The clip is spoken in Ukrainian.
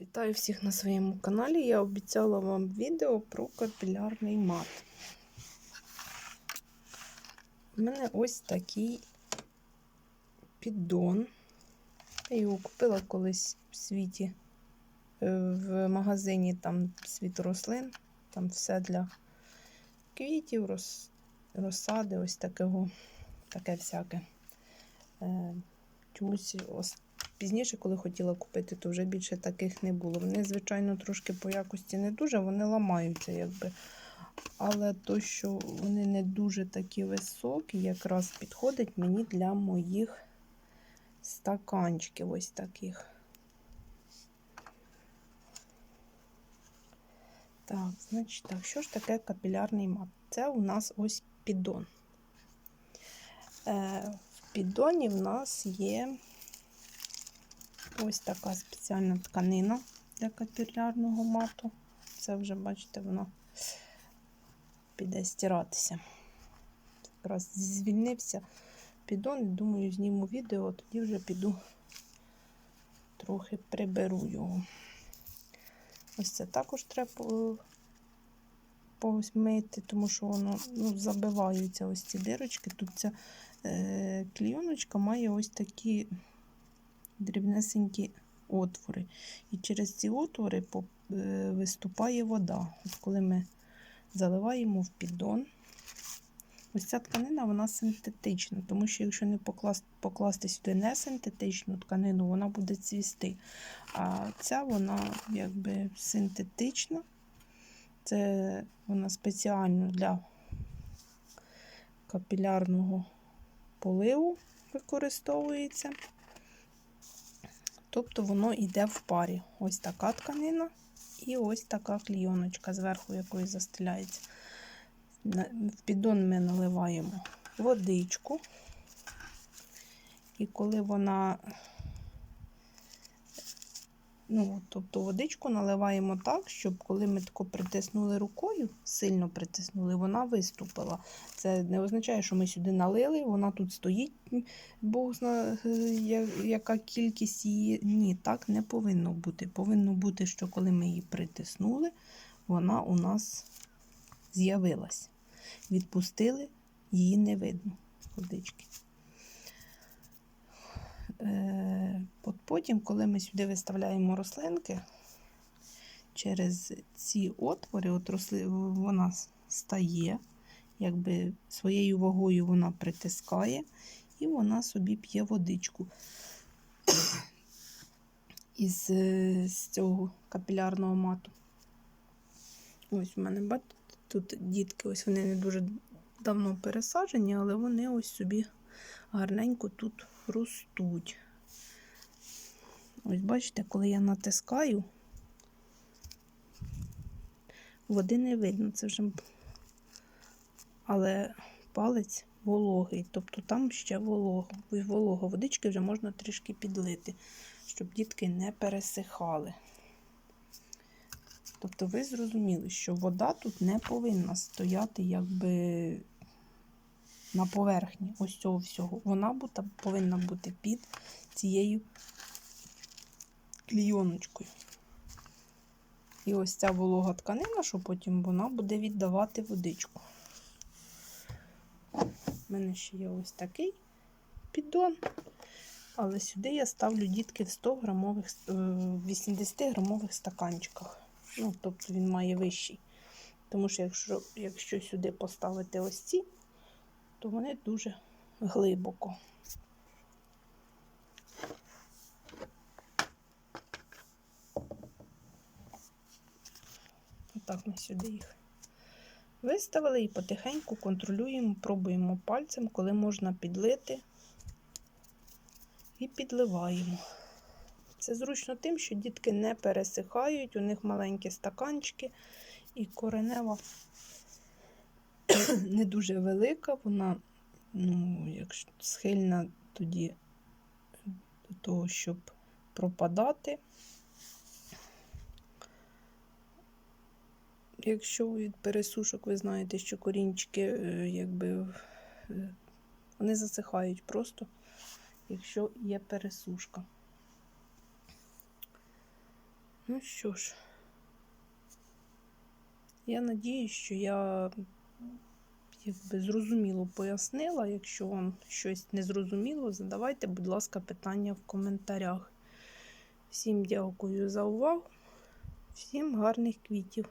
Вітаю всіх на своєму каналі. Я обіцяла вам відео про капілярний мат. У мене ось такий піддон. Я його купила колись в світі е, в магазині там світ рослин. Там все для квітів, роз, розсади, ось такого, таке всяке. Е, Чомусь ос- Пізніше, коли хотіла купити, то вже більше таких не було. Вони, звичайно, трошки по якості не дуже, вони ламаються, якби. Але то, що вони не дуже такі високі, якраз підходить мені для моїх стаканчиків ось таких. Так, значить так, що ж таке капілярний мат? Це у нас ось піддон. Е, в піддоні в нас є Ось така спеціальна тканина для капілярного мату. Це вже, бачите, воно піде стиратися. Якраз звільнився піддон, думаю, зніму відео, тоді вже піду трохи приберу його. Ось це також треба по- помити, тому що воно ну, забиваються ось ці дирочки. Тут ця е, клійоночка має ось такі дрібнесенькі отвори. І через ці отвори е, виступає вода. От коли ми заливаємо в піддон, ось ця тканина вона синтетична, тому що якщо не покласти, покласти сюди не синтетичну тканину, вона буде цвісти. А ця вона якби синтетична. Це вона спеціально для капілярного поливу використовується. Тобто воно йде в парі. Ось така тканина і ось така клійоночка, зверху якої застеляється. В піддон ми наливаємо водичку. І коли вона, ну, тобто водичку наливаємо так, щоб коли ми тако притиснули рукою, сильно притиснули, вона виступила. Це не означає, що ми сюди налили, вона тут стоїть, Бог зна, е, яка кількість її. Ні, так не повинно бути. Повинно бути, що коли ми її притиснули, вона у нас з'явилась. Відпустили, її не видно. Водички. Е, от потім, коли ми сюди виставляємо рослинки, через ці отвори, от росли, вона стає, якби своєю вагою вона притискає, і вона собі п'є водичку із е, з цього капілярного мату. Ось у мене, бачите, тут дітки, ось вони не дуже давно пересаджені, але вони ось собі гарненько тут ростуть. Ось бачите, коли я натискаю, води не видно, це вже, але палець вологий, тобто там ще волого. Волого водички вже можна трішки підлити, щоб дітки не пересихали. Тобто ви зрозуміли, що вода тут не повинна стояти якби на поверхні ось цього всього. Вона повинна бути під цією клійоночкою. І ось ця волога тканина, що потім вона буде віддавати водичку. У мене ще є ось такий піддон. Але сюди я ставлю дітки в 100 грамових, е, 80 грамових стаканчиках. Ну, тобто він має вищий. Тому що якщо, якщо сюди поставити ось ці, то вони дуже глибоко. Отак ми сюди їх виставили і потихеньку контролюємо, пробуємо пальцем, коли можна підлити і підливаємо. Це зручно тим, що дітки не пересихають, у них маленькі стаканчики, і коренева не дуже велика, вона ну, якщо схильна тоді до того, щоб пропадати. Якщо від пересушок ви знаєте, що корінчики е, якби е, вони засихають просто, якщо є пересушка. Ну що ж, я надію, що я якби зрозуміло пояснила. Якщо вам щось не зрозуміло, задавайте, будь ласка, питання в коментарях. Всім дякую за увагу, всім гарних квітів.